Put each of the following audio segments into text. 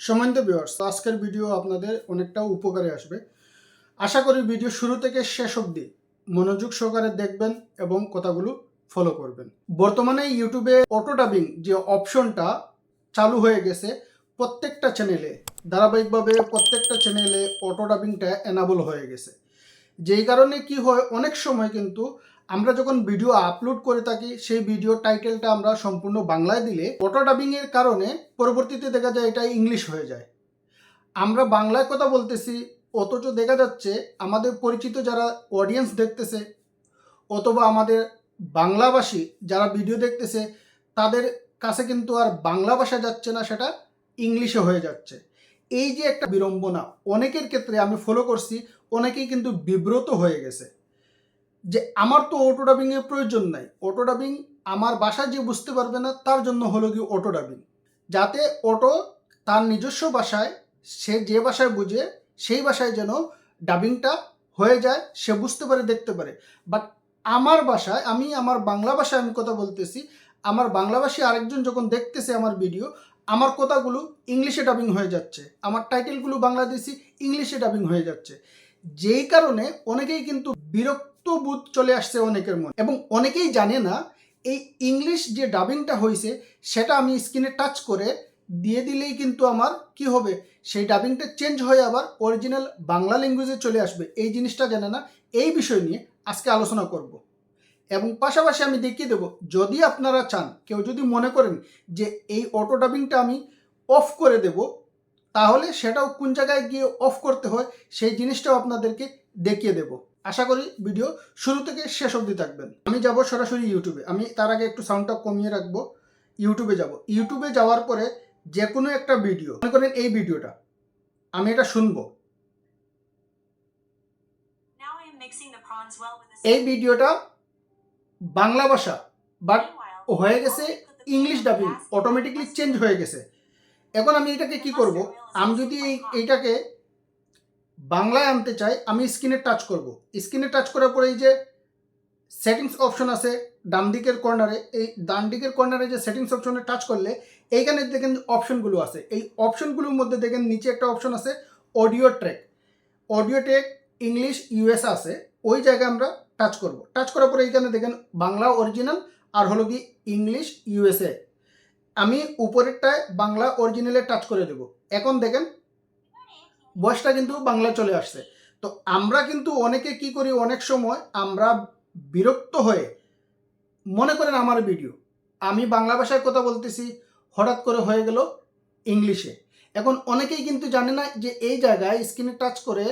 সম্মানিত ভিউয়ার্স আজকের ভিডিও আপনাদের অনেকটা উপকারে আসবে। আশা করি ভিডিও শুরু থেকে শেষ অবধি মনোযোগ সহকারে দেখবেন এবং কথাগুলো ফলো করবেন। বর্তমানে ইউটিউবে অটো ডাবিং যে অপশনটা চালু হয়ে গেছে প্রত্যেকটা চ্যানেলে ধারাবাহিকভাবে প্রত্যেকটা চ্যানেলে অটো ডাবিংটা এনাবল হয়ে গেছে। যেই কারণে কি হয়, অনেক সময় কিন্তু আমরা যখন ভিডিও আপলোড করে থাকি, সেই ভিডিও টাইটেলটা আমরা সম্পূর্ণ বাংলায় দিলে অটো ডাবিংয়ের কারণে পরবর্তীতে দেখা যায় এটা ইংলিশ হয়ে যায়। আমরা বাংলায় কথা বলতেছি, অথচ দেখা যাচ্ছে আমাদের পরিচিত যারা অডিয়েন্স দেখতেছে, অথবা আমাদের বাংলাভাষী যারা ভিডিও দেখতেছে, তাদের কাছে কিন্তু আর বাংলা ভাষা যাচ্ছে না, সেটা ইংলিশে হয়ে যাচ্ছে। এই যে একটা বিড়ম্বনা, অনেকের ক্ষেত্রে আমি ফলো করছি, অনেকেই কিন্তু বিব্রত হয়ে গেছে। যে আমার তো অটো ডাবিংয়ের প্রয়োজন নাই। অটো ডাবিং আমার বাসায় যে বুঝতে পারবে না, তার জন্য হলো কি অটো ডাবিং যাতে অটো তার নিজস্ব ভাষায় সে যে ভাষায় বুঝে, সেই ভাষায় যেন ডাবিংটা হয়ে যায়, সে বুঝতে পারে, দেখতে পারে। বাট আমার ভাষায় আমি আমার বাংলা ভাষায় আমি কথা বলতেছি, আমার বাংলাভাষী আরেকজন যখন দেখতেছে আমার ভিডিও আমার কথাগুলো ইংলিশে ডাবিং হয়ে যাচ্ছে। আমার টাইটেলগুলো বাংলাদেশি, ইংলিশে ডাবিং হয়ে যাচ্ছে। যেই কারণে অনেকেই কিন্তু বিরক্ত বোধ চলে আসছে অনেকের মনে। এবং অনেকেই জানে না, এই ইংলিশ যে ডাবিংটা হয়েছে সেটা আমি স্ক্রিনে টাচ করে দিয়ে দিলেই কিন্তু আমার কি হবে? সেই ডাবিংটা চেঞ্জ হয়ে আবার অরিজিনাল বাংলা ল্যাঙ্গুয়েজে চলে আসবে। এই জিনিসটা জানে না, এই বিষয় নিয়ে আজকে আলোচনা করব। এবং পাশাপাশি আমি দেখিয়ে দেবো, যদি আপনারা চান, কেউ যদি মনে করেন যে এই অটো ডাবিংটা আমি অফ করে দেব, তাহলে সেটাও কোন জায়গায় গিয়ে অফ করতে হয়, সেই জিনিসটাও আপনাদেরকে দেখিয়ে দেব। আশা করি ভিডিও শুরু থেকে শেষ অবধি থাকবেন আমি যাব সরাসরি ইউটিউবে আমি তার আগে একটু সাউন্ডটা কমিয়ে রাখব। ইউটিউবে যাব। ইউটিউবে যাওয়ার পরে যে কোনো একটা ভিডিও মনে করেন এই ভিডিওটা আমি এটা শুনব। এই ভিডিওটা বাংলা ভাষা বাট হয়ে গেছে ইংলিশ ডাবিং অটোমেটিকলি চেঞ্জ হয়ে গেছে। এখন আমি এটাকে কি করব? আমি যদি এই এইটাকে বাংলায় আনতে চাই, আমি স্ক্রিনে টাচ করব। স্ক্রিনে টাচ করার পরে এই যে সেটিংস অপশন আছে ডান দিকের কর্নারে এই ডান দিকের কর্নারে যে সেটিংস অপশনে টাচ করলে, এইখানে দেখেন অপশনগুলো আছে। এই অপশনগুলোর মধ্যে দেখেন নিচে একটা অপশন আছে audio track audio track English US আছে, ওই জায়গায় আমরা টাচ করব। টাচ করার পরে এইখানে দেখেন বাংলা অরিজিনাল আর হলো কি ইংলিশ ইউএসএ আমি উপরেরটায় বাংলা অরিজিনালে টাচ করে দেব। এখন দেখেন বয়সটা কিন্তু বাংলা চলে আসছে। তো আমরা কিন্তু অনেকে কি করি, অনেক সময় আমরা বিরক্ত হয়ে মনে করেন আমার ভিডিও আমি বাংলা ভাষায় কথা বলতেছি, হঠাৎ করে হয়ে গেল ইংলিশে। এখন অনেকেই কিন্তু জানে না যে এই জায়গায় স্ক্রিনে টাচ করে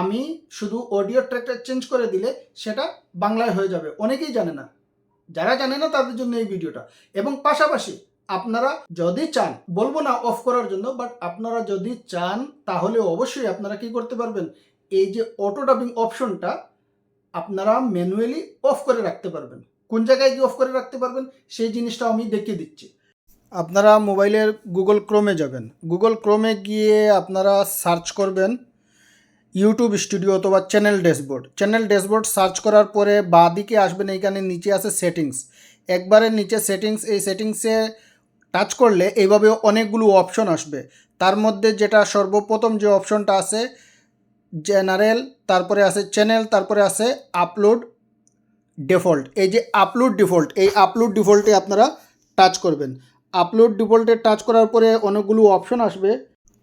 আমি শুধু অডিও ট্র্যাকটা চেঞ্জ করে দিলে সেটা বাংলায় হয়ে যাবে। অনেকেই জানে না। যারা জানে না তাদের জন্য এই ভিডিওটা এবং পাশাপাশি আপনারা যদি চান, বলব না অফ করার জন্য বাট আপনারা যদি চান, তাহলে অবশ্যই আপনারা কি করতে পারবেন? এই যে অটো ডাবিং অপশনটা আপনারা ম্যানুয়ালি অফ করে রাখতে পারবেন। কোন জায়গায় গিয়ে অফ করে রাখতে পারবেন, সেই জিনিসটা আমি দেখিয়ে দিচ্ছি। আপনারা মোবাইলের গুগল ক্রোমে যাবেন। গুগল ক্রোমে গিয়ে আপনারা সার্চ করবেন ইউটিউব স্টুডিও অথবা channel dashboard channel dashboard search করার পরে বাঁ দিকে আসবেন, এইখানে নিচে আছে সেটিংস একবারে নিচে সেটিংস এই সেটিংসে টাচ করলে এইভাবে অনেকগুলো অপশন আসবে। তার মধ্যে যেটা সর্বপ্রথম যে অপশনটা আছে জেনারেল তারপরে আছে চ্যানেল তারপরে আছে আপলোড ডিফল্ট এই যে আপলোড ডিফল্ট এই আপলোড ডিফল্টে আপনারা টাচ করবেন। আপলোড ডিফল্টে টাচ করার পরে অনেকগুলো অপশন আসবে।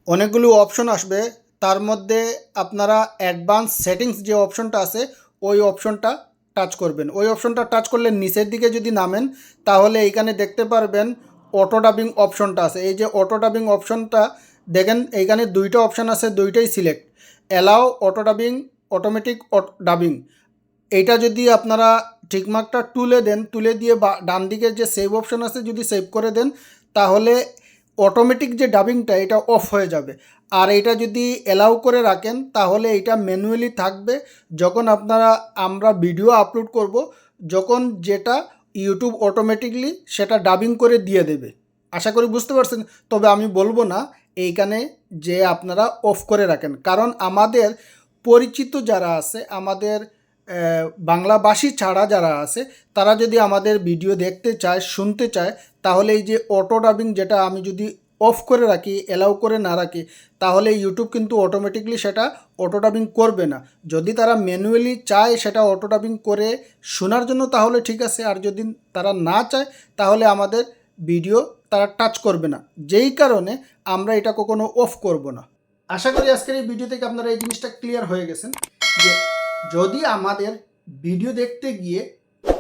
অনেকগুলো অপশন আসবে। তার মধ্যে আপনারা অ্যাডভান্স সেটিংস যে অপশনটা আছে, ওই অপশনটা টাচ করবেন। ওই অপশনটা টাচ করলে নিচের দিকে যদি নামেন, তাহলে এইখানে দেখতে পারবেন অটো ডাবিং অপশনটা আছে। এই যে অটো ডাবিং অপশনটা দেখেন এইখানে দুইটা অপশন আছে, দুইটাই select allow auto dubbing automatic dubbing এইটা যদি আপনারা ঠিকমাকটা তুলে দেন তুলে দিয়ে বা ডান দিকে যে সেভ অপশন আছে যদি সেভ করে দেন, তাহলে অটোমেটিক যে ডাবিংটা এটা অফ হয়ে যাবে। আর এটা যদি অ্যালাউ করে রাখেন, তাহলে এটা ম্যানুয়ালি থাকবে। যখন আপনারা, আমরা ভিডিও আপলোড করব, যখন যেটা ইউটিউব অটোমেটিকলি সেটা ডাবিং করে দিয়ে দেবে। আশা করি বুঝতে পারছেন? তবে আমি বলব না, এইখানে যে আপনারা অফ করে রাখেন। কারণ আমাদের পরিচিত যারা আছে, আমাদের বাংলাভাষী ছাড়া যারা আছে, তারা যদি আমাদের ভিডিও দেখতে চায়, শুনতে চায়, তাহলে এই যে অটো ডাবিং যেটা আমি যদি অফ করে রাখি অ্যালাউ করে না রাখি, তাহলে ইউটিউব কিন্তু অটোমেটিকলি সেটা অটো ডাবিং করবে না। যদি তারা ম্যানুয়ালি চায় সেটা অটো ডাবিং করে শোনার জন্য তাহলে ঠিক আছে, আর যদি তারা না চায় তাহলে আমাদের ভিডিও তারা টাচ করবে না। যেই কারণে আমরা এটা কখনো অফ করব না। আশা করি আজকের এই ভিডিও থেকে আপনারা এই জিনিসটা ক্লিয়ার হয়ে গেছেন যে যদি আমাদের ভিডিও দেখতে গিয়ে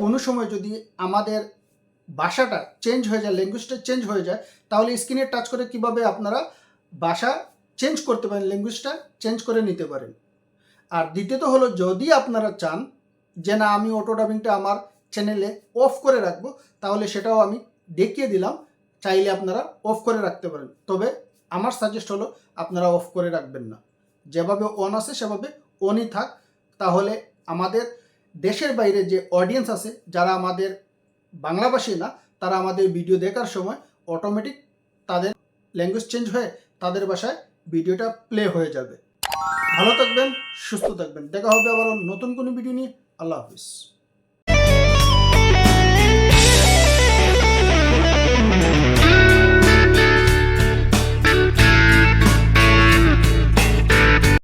কোনো সময় যদি আমাদের ভাষাটা চেঞ্জ হয়ে যায় ল্যাঙ্গুয়েজটা চেঞ্জ হয়ে যায়, তাহলে স্ক্রিনে টাচ করে কীভাবে আপনারা ভাষা চেঞ্জ করতে পারেন ল্যাঙ্গুয়েজটা চেঞ্জ করে নিতে পারেন। আর দ্বিতীয়ত হলো, যদি আপনারা চান যে না, আমি অটো ডাবিংটা আমার চ্যানেলে অফ করে রাখব, তাহলে সেটাও আমি দেখিয়ে দিলাম, চাইলে আপনারা অফ করে রাখতে পারেন। তবে আমার সাজেস্ট হলো, আপনারা অফ করে রাখবেন না। যেভাবে অন আছে, সেভাবে অনই থাক। তাহলে আমাদের দেশের বাইরে যে অডিয়েন্স আছে, যারা আমাদের বাংলাভাষী না, তারা আমাদের ভিডিও দেখার সময় অটোমেটিক তাদের ল্যাঙ্গুয়েজ চেঞ্জ হয়ে তাদের ভাষায় ভিডিওটা প্লে হয়ে যাবে। ভালো থাকবেন, সুস্থ থাকবেন। দেখা হবে আবার নতুন কোনো ভিডিও নিয়ে। আল্লাহ হাফিজ।